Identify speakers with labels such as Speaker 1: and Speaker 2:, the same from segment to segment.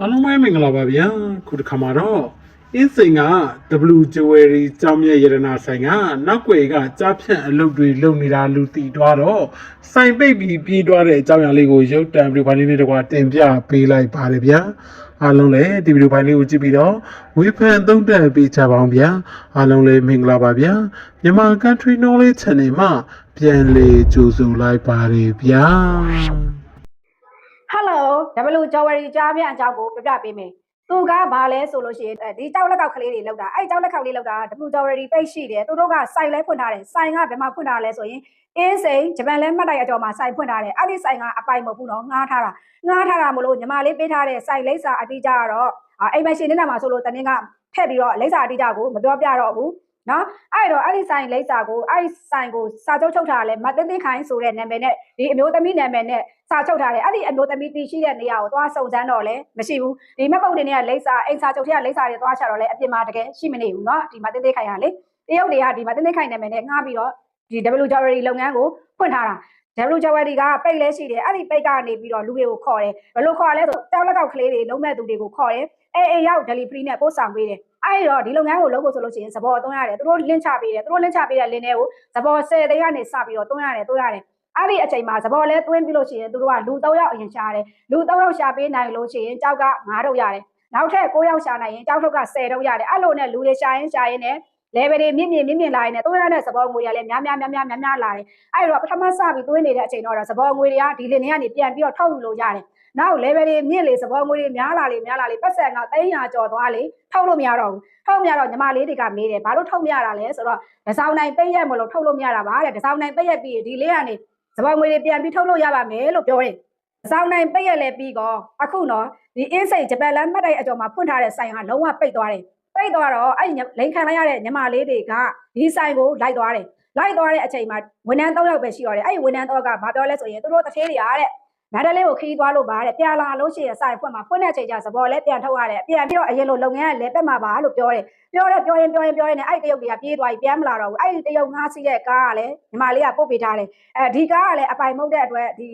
Speaker 1: အားလုံးပဲမင်္ဂလာပါဗျာခုတစ်ခါမှာတော့အင်းစိန်က W Jewelry ကြောင်းမြတ်ရတနာဆိုင်ကနောက်ွယ်ကကြားဖြန့်အလုပ်တွေလုပ်နေတာလူတည်သွားတော့စိုင်ပိတ်ပြီးပြေးသွားတဲ့အကြောင်းအရာလေးကိုရုပ်တံဗီဒီယိုဖိုင်လေးနဲ့တကွာတင်ပြပေးလိုက်ပါတယ်ဗျာအားလုံးလည်းဒီဗီဒီယိုဖိုင်လေးကိုကြည့်ပြီးတော့ဝေဖန်သုံးသပ်ပေးကြပါအောင်ဗျာအားလုံးလည်းမင်္ဂလာပါဗျာမြန်မာ Country Knowledge Channel မှာပြန်လေကြိုဆိုလိုက်ပါတယ်ဗျာ
Speaker 2: ဟယ်လို W Jewelry ကြားပြန်အကြောင်းကိုပြပြပေးမယ်။သူကဘာလဲဆိုလို့ရှိရင်အဲဒီကြောက်လက်ကောက်ကလေးတွေလောက်တာအဲဒီကြောက်လက်ကောက်လေးလောက်တာ W Jewelry ပိတ်ရှိတယ်သူတို့ကစိုင်လဲဖွင့်ထားတယ်စိုင်ကဘယ်မှာဖွင့်ထားလဲဆိုရင်အင်းစိန်ဂျပန်လဲမှတ်တိုင်အကျော်မှာစိုင်ဖွင့်ထားတယ်အဲ့ဒီစိုင်ကအပိုင်မဟုတ်ဘူးနော်ငှားထားတာငှားထားတာမလို့ညီမလေးပေးထားတဲ့စိုင်လိပ်စာအတိအကျကတော့အာအိမ်မရှင်နေတာမှာဆိုလို့တနင်္ဂထည့်ပြီးတော့လိပ်စာအတိအကျကိုမပြောပြတော့ဘူး နော်အဲ့တော့အဲ့ဒီဆိုင်လိပ်စာကိုအဲ့ဒီဆိုင်ကိုစာချုပ်ချုပ်ထားလဲမသိသိခိုင်းဆိုတဲ့နာမည်နဲ့ဒီအမျိုးသမီးနာမည်နဲ့စာချုပ်ထားတယ်အဲ့ဒီအမျိုးသမီးတည်ရှိတဲ့နေရာကိုသွားစုံစမ်းတော့လဲမရှိဘူးဒီမက်ပုတ်တွေနဲ့လိပ်စာအိမ်စာချုပ်ထည့်လိပ်စာတွေသွားချတော့လဲအပြင်မှာတကယ်ရှိမနေဘူးနော်ဒီမသိသိခိုင်းရလေတရုတ်တွေကဒီမသိသိခိုင်းနာမည်နဲ့ငှားပြီးတော့ဒီ W Jewelry လုပ်ငန်းကိုဖွင့်ထားတာ W Jewelry ကပိတ်လဲရှိတယ်အဲ့ဒီပိတ်ကနေပြီးတော့လူတွေကိုခေါ်တယ်ဘယ်လိုခေါ်လဲဆိုတောက်လက်ကောက်ကလေးတွေလုံးမဲ့သူတွေကိုခေါ်တယ်အေးအေးရောက် delivery နဲ့ပို့ဆောင်ပေးတယ်အဲ့တော့ဒီလုပ်ငန်းကိုလုပ်ဖို့ဆိုလို့ရှိရင်သဘောအသွင်းရတယ်သူတို့ link ချပေးတယ်သူတို့ link ချပေးတဲ့ link တွေကိုသဘော10သိန်းကနေစပြီးတော့သွင်းရတယ်သွင်းရတယ်အဲ့ဒီအချိန်မှာသဘောလဲသွင်းပြီးလို့ရှိရင်သူတို့ကလူ3ယောက်အရင်ရှာတယ်လူ3ယောက်ရှာပေးနိုင်လို့ရှိရင်ကြောက်က9ထုတ်ရတယ်နောက်ထပ်9ယောက်ရှာနိုင်ရင်ကြောက်ထုတ်က10ထုတ်ရတယ်အဲ့လိုနဲ့လူတွေရှာရင်ရှာရင်နဲ့ level တွေမြင့်မြင့်မြင့်မြင့်လာရင်လည်းသွင်းရတဲ့သဘောငွေတွေကလည်းများများများများများများလာတယ်အဲ့တော့ပထမစပြီးသွင်းနေတဲ့အချိန်တော့သဘောငွေတွေကဒီလင်းတွေကနေပြန်ပြီးတော့ထုတ်ယူလို့ရတယ်နောက် level တွေမြင့်လေသဘောငွေတွေများလာလေများလာလေပတ်စံက300ကျော်သွားလေထုတ်လို့မရတော့ဘူးထုတ်မရတော့ညီမလေးတွေကမေးတယ်ဘာလို့ထုတ်မရတာလဲဆိုတော့ဒစောင်းနိုင်ပိတ်ရက်မလို့ထုတ်လို့မရတာပါတဲ့ဒစောင်းနိုင်ပိတ်ရက်ပြီးရင်ဒီလေးကနေသဘောငွေတွေပြန်ပြီးထုတ်လို့ရပါမယ်လို့ပြောတယ်ဒစောင်းနိုင်ပိတ်ရက်လည်းပြီးကောအခုနော်ဒီအင်းစိတ်ဂျပန်လမ်းမှတ်တိုင်အကျော်မှာဖွင့်ထားတဲ့ဆိုင်ကလုံးဝပိတ်သွားတယ် ပိတ်သွားတော့အဲ့ဒီလိန်ခံလိုက်ရတဲ့ညီမလေးတွေကဒီဆိုင်ကိုလိုက်သွားတယ်လိုက်သွားတဲ့အချိန်မှာဝန်ထမ်း၃ယောက်ပဲရှိတော့တယ်အဲ့ဒီဝန်ထမ်း၃ယောက်ကဘာပြောလဲဆိုရင်သူတို့တစ်သေးတွေကတဲ့မန္တလေးကိုခီးသွားလို့ပါတဲ့ပြန်လာလို့ရှိရင်ဆိုင်ဖွင့်မှာဖွင့်တဲ့အချိန်ကျသဘောလဲပြန်ထုတ်ရတယ်ပြန်ပြီးတော့အရင်လိုလုပ်ငန်းကလည်းပတ်မှာပါလို့ပြောတယ်ပြောတယ်ပြောရင်ပြောရင်ပြောရင်အဲ့ဒီတရုတ်တွေကပြေးသွားပြီးပြန်မလာတော့ဘူးအဲ့ဒီတရုတ်ငါးစီးတဲ့ကားကလည်းညီမလေးကပုတ်ပေးထားတယ်အဲဒီကားကလည်းအပိုင်မဟုတ်တဲ့အတွက်ဒီ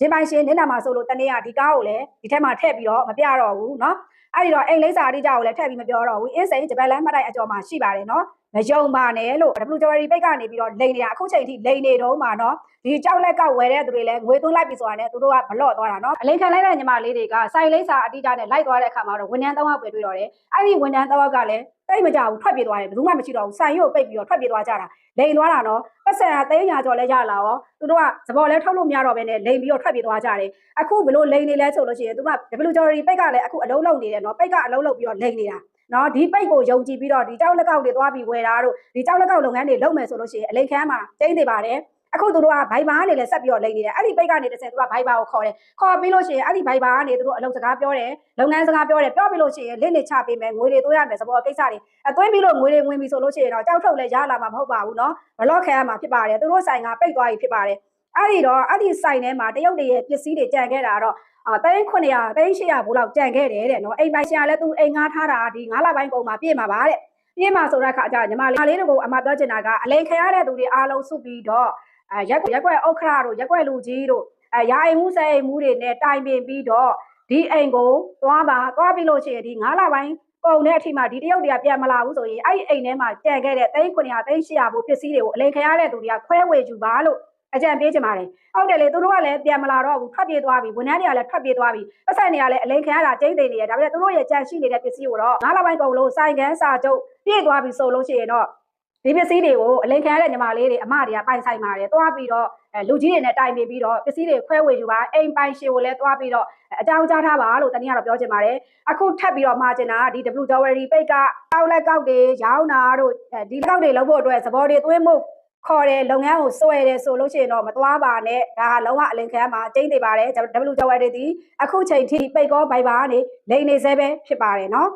Speaker 2: ရင်ပိုင်ရှင်နင်းနာမှာဆိုလို့တနေ့ကဒီကားကိုလည်းဒီထက်မှထည့်ပြီးတော့မပြတော့ဘူးเนาะ အဲ့ဒီတော့အိမ်လိပ်စာအတိအကျကိုလည်းထည့်ပြီးမပြောတော့ဘူးအင်းစိန်ဂျပန်လမ်းမှတ်တိုင်အကျော်မှာရှိပါတယ်နော်မယုံပါနဲ့လို့ W Jewelry ပိတ်ကနေပြီးတော့လိန်နေတာအခုချိန်ထိလိန်နေတော့မှာနော်ဒီကြောက်လက်ကဝယ်တဲ့သူတွေလည်းငွေသွင်းလိုက်ပြီဆိုတာနဲ့သူတို့ကဘလော့သွားတာနော်အလိန်ခံလိုက်တဲ့ညီမလေးတွေကစိုင်လိပ်စာအတိအကျနဲ့လိုက်သွားတဲ့အခါမှာတော့ဝန်ထမ်း၃ယောက်ပဲတွေ့တော့တယ်အဲ့ဒီဝန်ထမ်း၃ယောက်ကလည်း တိတ်မကြဘူးထွက်ပြေးသွားတယ်ဘယ်သူမှမရှိတော့ဘူးစိုင်ရုပ်ပိတ်ပြီးတော့ထွက်ပြေးသွားကြတာလိန်သွားတာနော်ပတ်စံအသိညာကျော်လဲရလာရောသူတို့ကသဘောလဲထုတ်လို့မရတော့ဘဲနဲ့လိန်ပြီးတော့ထွက်ပြေးသွားကြတယ်အခုဘလို့လိန်နေလဲဆိုလို့ရှိရင်သူက W Jewelry ပိတ်ကလည်းအခုအလုံးလုံးနေတယ်နော်ပိတ်ကအလုံးလုံးပြီးတော့လိန်နေတာနော်ဒီပိတ်ကိုယုံကြည်ပြီးတော့ဒီကြောက်လက်ကောက်တွေသွားပြီးဝယ်တာတို့ဒီကြောက်လက်ကောက်လုပ်ငန်းတွေလုပ်မယ်ဆိုလို့ရှိရင်အလိန်ခမ်းမှာကျင်းနေပါတယ် အခုသူတို့ကဘိုင်ဘာကနေလည်းဆက်ပြီးတော့လိန်နေတယ်အဲ့ဒီပိတ်ကနေတစ်ဆယ်သူကဘိုင်ဘာကိုခေါ်တယ်ခေါ်ပြီးလို့ရှိရင်အဲ့ဒီဘိုင်ဘာကနေသူတို့အလုပ်စကားပြောတယ်လုပ်ငန်းစကားပြောတယ်ပြောပြီးလို့ရှိရင်လင့်နေချပေးမယ်ငွေတွေသွင်းရမယ်သဘောကိစ္စတွေအသွင်းပြီးလို့ငွေတွေဝင်ပြီဆိုလို့ရှိရင်တော့ကြောက်ထုတ်လည်းရလာမှာမဟုတ်ပါဘူးနော်ဘလော့ခံရမှာဖြစ်ပါတယ်သူတို့ဆိုင်ကပိတ်သွားပြီဖြစ်ပါတယ်အဲ့ဒီတော့အဲ့ဒီဆိုင်ထဲမှာတရုတ်တွေရဲ့ပစ္စည်းတွေကြံခဲ့တာတော့အာတိုင်း900တိုင်း800ဘိုးလောက်ကြံခဲ့တယ်တဲ့နော်အိမ်ပိုင်ရှင်ကလည်းသူအိမ်ငှားထားတာဒီ9လပိုင်းကုန်မှာပြည့်မှာပါတဲ့ပြည့်မှာဆိုတဲ့အခါကျညီမလေးလေးတို့ကအမပြောချင်တာကအလိန်ခရတဲ့သူတွေအားလုံးစုပြီးတော့ အဲရက်ရက်ွက်ဥက္ခရာတို့ရက်ွက်လူကြီးတို့အဲရာအိမ်မှုဆဲအိမ်မှုတွေနဲ့တိုင်ပင်ပြီးတော့ဒီအိမ်ကိုသွားပါသွားပြီးလို့ရှိရင်ဒီ9လပိုင်းကုန်တဲ့အထိမှဒီတရုတ်တွေကပြန်မလာဘူးဆိုရင်အဲ့ဒီအိမ်ထဲမှာကြံခဲ့တဲ့တိုင်း900တိုင်း800ဘိုးပစ္စည်းတွေကိုအလိန်ခရတဲ့သူတွေကခွဲဝေယူပါလို့အကြံပေးချင်ပါတယ်ဟုတ်တယ်လေသူတို့ကလည်းပြန်မလာတော့ဘူးထွက်ပြေးသွားပြီဝန်ထမ်းတွေကလည်းထွက်ပြေးသွားပြီပတ်စံတွေကလည်းအလိန်ခံရတာကျိမ့်သိနေရဒါပေမဲ့သူတို့ရဲ့ကြံရှိနေတဲ့ပစ္စည်းကိုတော့ငါးလပိုင်းကုန်လို့စိုင်ကန်းစာချုပ်ပြည့်သွားပြီဆိုလို့ရှိရင်တော့ ဒီပစ္စည်းတွေကိုအလိန်ခံရတဲ့ညီမလေးတွေအမတွေကပိုင်ဆိုင်ပါတယ်သွားပြီးတော့အဲလူကြီးတွေနဲ့တိုင်ပင်ပြီးတော့ပစ္စည်းတွေခွဲဝေယူပါအိမ်ပိုင်ရှင်ကိုလည်းသွားပြီးတော့အကြောင်းကြားထားပါလို့တနည်းကတော့ပြောချင်ပါတယ်အခုထပ်ပြီးတော့မှာချင်တာဒီ W Jewelry ပိတ်ကကောက်လက်ကောက်တွေရောင်းတာတို့ဒီကောက်တွေလုပ်ဖို့အတွက်သဘောတွေသွင်းမှုခေါ်တယ်လုပ်ငန်းကိုစွဲတယ်ဆိုလို့ရှိရင်တော့မသွားပါနဲ့ဒါကလုံးဝအလင်ခံမှာကျိမ့်နေပါတယ် W Jewelry ဒီအခုချိန်ထိပိတ်ကောဘိုင်ဘာကနေလိန်နေဆဲပဲဖြစ်ပါတယ်နော်